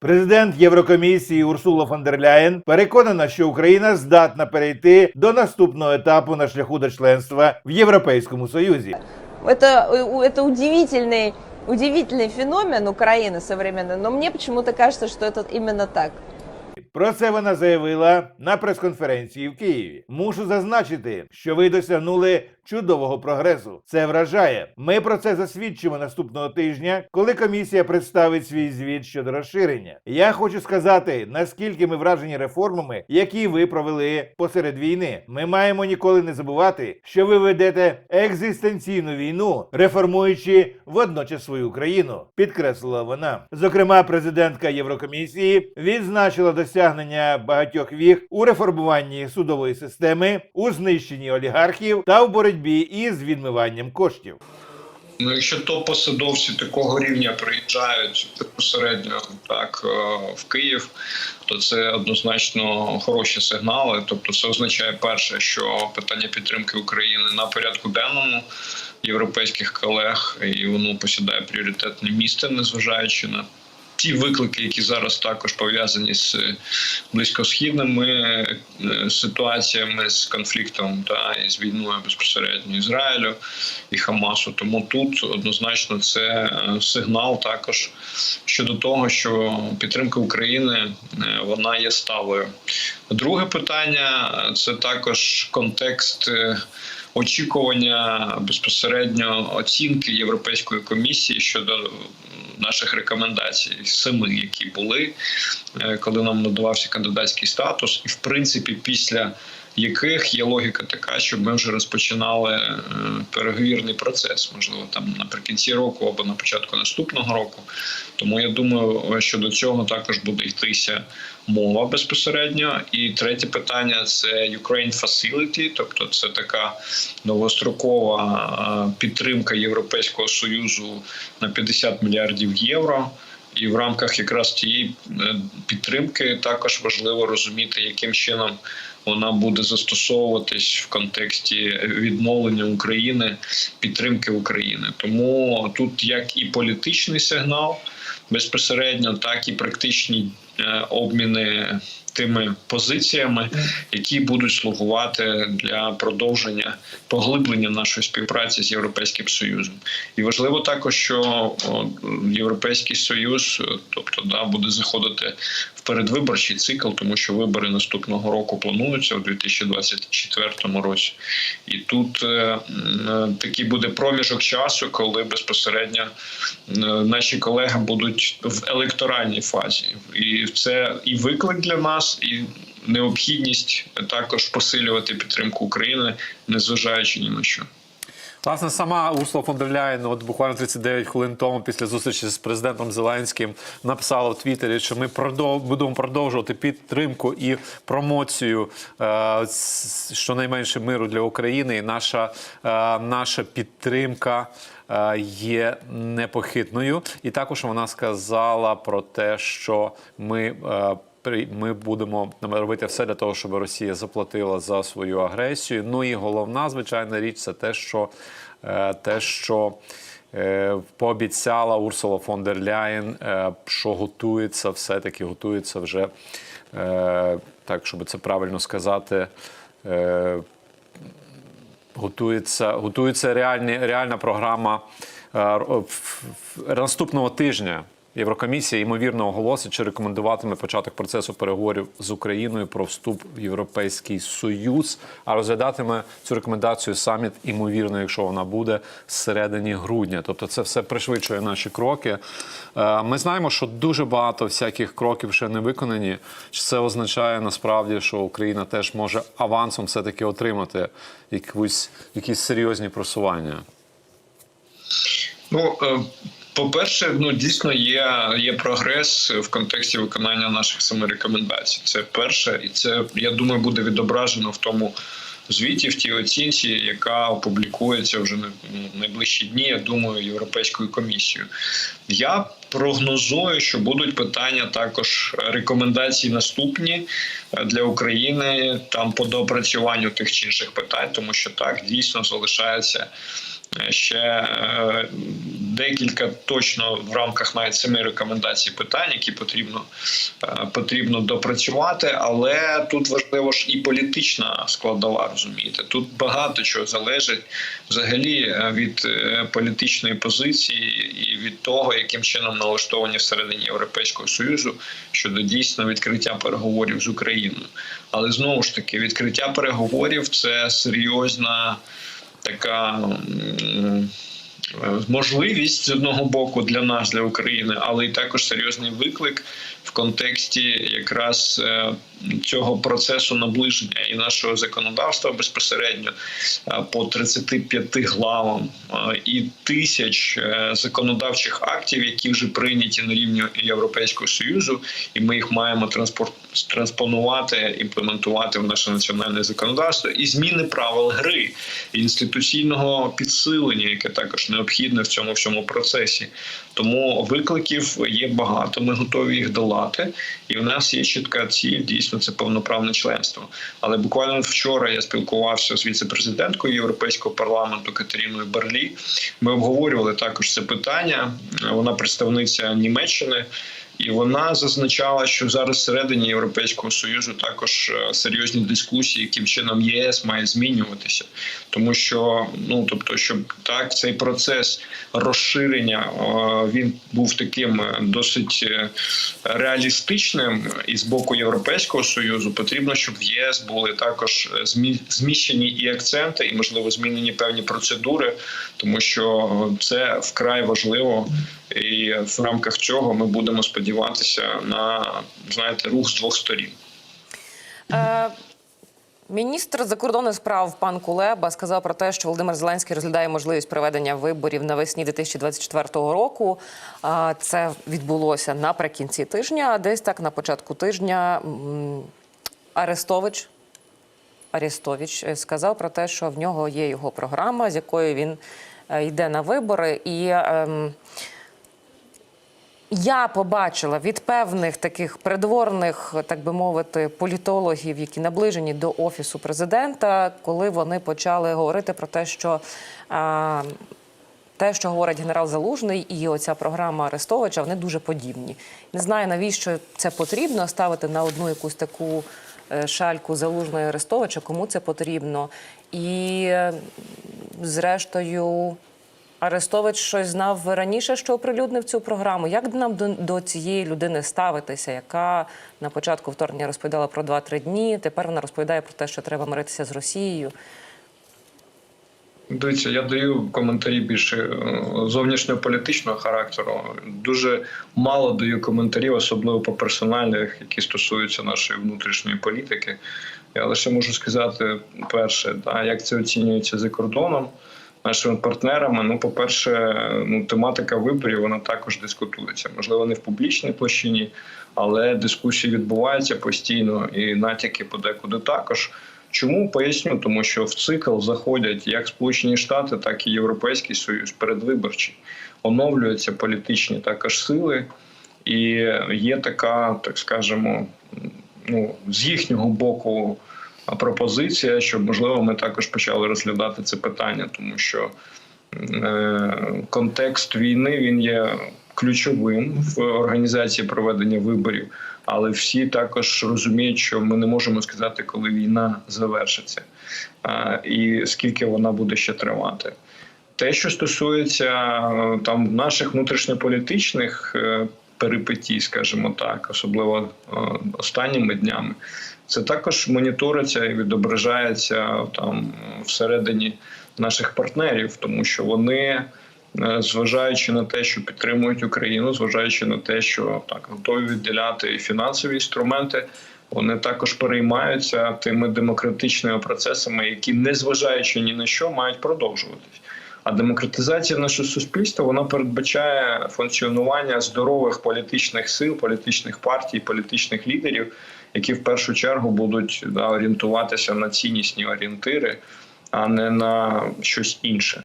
Президент Єврокомісії Урсула фон дер Ляєн переконана, що Україна здатна перейти до наступного етапу на шляху до членства в Європейському Союзі. Это, э, это удивительный, удивительный феномен Украины современной, но мне почему-то кажется, что это именно так. Про це вона заявила на прес-конференції в Києві. Мушу зазначити, що ви досягнули чудового прогресу. Це вражає. Ми про це засвідчимо наступного тижня, коли комісія представить свій звіт щодо розширення. Я хочу сказати, наскільки ми вражені реформами, які ви провели посеред війни. Ми маємо ніколи не забувати, що ви ведете екзистенційну війну, реформуючи водночас свою країну, підкреслила вона. Зокрема, президентка Єврокомісії відзначила досягнення багатьох віг у реформуванні судової системи, у знищенні олігархів та в боротьбі із відмиванням коштів. Ну, якщо топ-посадовці такого рівня приїжджають безпосередньо так е, в Київ, то це однозначно хороші сигнали. Тобто, це означає перше, що питання підтримки України на порядку денному європейських колег і воно посідає пріоритетне місце, незважаючи на. Ті виклики, які зараз також пов'язані з близькосхідними е, ситуаціями, з конфліктом та і з війною безпосередньо Ізраїлю і Хамасу. Тому тут однозначно це е, сигнал також щодо того, що підтримка України е, вона є сталою. Друге питання це також контекст. е, Очікування безпосередньо оцінки Європейської комісії щодо наших рекомендацій, семи, які були, е, коли нам надавався кандидатський статус, і в принципі, після яких є логіка така, щоб ми вже розпочинали е, переговірний процес, можливо, там наприкінці року або на початку наступного року. Тому я думаю, що до цього також буде йтися мова безпосередньо. І третє питання це Ukraine Facility, тобто це така довгострокова е, підтримка Європейського союзу на 50 мільярдів євро. І в рамках якраз цієї е, підтримки також важливо розуміти, яким чином вона буде застосовуватись в контексті відновлення України, підтримки України. Тому тут як і політичний сигнал безпосередньо, так і практичні обміни тими позиціями, які будуть слугувати для продовження поглиблення нашої співпраці з європейським союзом. І важливо також, що європейський союз, е, тобто да, буде заходити в передвиборчий цикл, тому що вибори наступного року плануються у 2024 році. І тут е, такий буде проміжок часу, коли безпосередньо е, наші колеги будуть в електоральній фазі, і це і виклик для нас, і необхідність також посилювати підтримку України, незважаючи ні на що. Власне, сама Урсула фон дер Ляєн, от буквально 39 хвилин тому, після зустрічі з президентом Зеленським, написала в Твіттері, що ми продов... будемо продовжувати підтримку і промоцію е, щонайменше миру для України. І наша, е, наша підтримка. е, Є непохитною, і також вона сказала про те, що ми е, ми будемо робити все для того, щоб Росія заплатила за свою агресію. Ну і головна звичайна річ це те, що е, те, що е, пообіцяла Урсула фон дер Ляєн, е, що готується, все-таки готується вже е, так, щоб це правильно сказати. е, Готується, готується реальні, реальна програма е, в- наступного тижня. Єврокомісія ймовірно оголосить чи рекомендуватиме початок процесу переговорів з Україною про вступ в Європейський Союз, а розглядатиме цю рекомендацію саміт, ймовірно, якщо вона буде всередині грудня. Тобто, це все пришвидшує наші кроки. Е, Ми знаємо, що дуже багато всяких кроків ще не виконані. Чи це означає насправді, що Україна теж може авансом все-таки отримати якусь якісь серйозні просування? Ну, е, по-перше, ну дійсно є, є прогрес в контексті виконання наших семи рекомендацій. Це перше, і це я думаю буде відображено в тому звіті, в тій оцінці, яка опублікується вже на найближчі дні. Я думаю, європейською комісією. Я прогнозую, що будуть питання також рекомендації наступні е, для України там по доопрацюванню тих чи інших питань, тому що так дійсно залишається ще е, декілька точно в рамках навіть семи рекомендацій питань, які потрібно е, потрібно допрацювати. Але тут важливо ж і політична складова, розумієте. Тут багато чого залежить взагалі е, від політичної позиції і від того, яким чином налаштовані всередині Європейського союзу щодо дійсно відкриття переговорів з Україною. Але знову ж таки, відкриття переговорів це серйозна така. Можливість з одного боку для нас, для України, але й також серйозний виклик в контексті якраз е, цього процесу наближення і нашого законодавства безпосередньо е, по 35 главам е, і тисяч е, законодавчих актів, які вже прийняті на рівні Європейського союзу, і ми їх маємо транспонувати, імплементувати в наше національне законодавство, і зміни правил гри інституційного підсилення, яке також необхідне в цьому всьому процесі. Тому викликів є багато. Ми готові їх долати, і в нас є чітка ціль. Дійсно, це повноправне членство. Але буквально вчора я спілкувався з віце-президенткою Європейського парламенту Катеріною Барлі. Ми обговорювали також це питання. Вона представниця Німеччини. І вона зазначала, що зараз всередині Європейського союзу також е, серйозні дискусії, яким чином єС має змінюватися, тому що ну тобто, щоб так цей процес розширення е, він був таким е, досить реалістичним. І з боку Європейського союзу, потрібно, щоб в ЄС були також зміщені і акценти, і можливо змінені певні процедури, тому що це вкрай важливо. І в рамках цього ми будемо сподіватися на знаєте рух з двох сторін. Е, Міністр закордонних справ пан Кулеба сказав про те, що Володимир Зеленський розглядає можливість проведення виборів навесні 2024 року. Це відбулося наприкінці тижня. а Десь так на початку тижня Арестович Арестович е, сказав про те, що в нього є його програма, з якою він е, йде на вибори. І ем, я побачила від певних таких придворних, так би мовити, політологів, які наближені до офісу президента, коли вони почали говорити про те, що а, те, що говорить генерал Залужний, і оця програма Арестовича, вони дуже подібні. Не знаю, навіщо це потрібно ставити на одну якусь таку е, шальку Залужного і Арестовича, кому це потрібно. І е, зрештою. Арестович щось знав раніше, що оприлюднив цю програму. Як нам до, до цієї людини ставитися, яка на початку вторгнення розповідала про 2-3 дні? Тепер вона розповідає про те, що треба миритися з Росією. Дивіться, я даю коментарі більше е, зовнішньополітичного характеру. Дуже мало даю коментарів, особливо по персональних, які стосуються нашої внутрішньої політики. Я лише можу сказати, перше, да, як це оцінюється за кордоном нашими партнерами. Ну, по-перше, ну тематика виборів вона також дискутується. Можливо, не в публічній площині, але дискусії відбуваються постійно, і натяки подекуди також. Чому поясню? Тому що в цикл заходять як Сполучені Штати, так і Європейський Союз передвиборчий, оновлюються політичні також сили, і є така, так скажемо, ну з їхнього боку пропозиція, щоб можливо ми також почали розглядати це питання, тому що е, контекст війни він є ключовим в організації проведення виборів, але всі також розуміють, що ми не можемо сказати, коли війна завершиться, і скільки вона буде ще тривати. Те, що стосується е, там наших внутрішньополітичних е, перипетій, скажімо так, особливо останніми днями, це також моніториться і відображається там всередині наших партнерів, тому що вони, е, зважаючи на те, що підтримують Україну, зважаючи на те, що так готові відділяти фінансові інструменти. Вони також переймаються тими демократичними процесами, які, незважаючи ні на що, мають продовжуватись. А демократизація нашого суспільства вона передбачає функціонування здорових політичних сил, політичних партій, політичних лідерів, які в першу чергу будуть да, орієнтуватися на ціннісні орієнтири, а не на щось інше.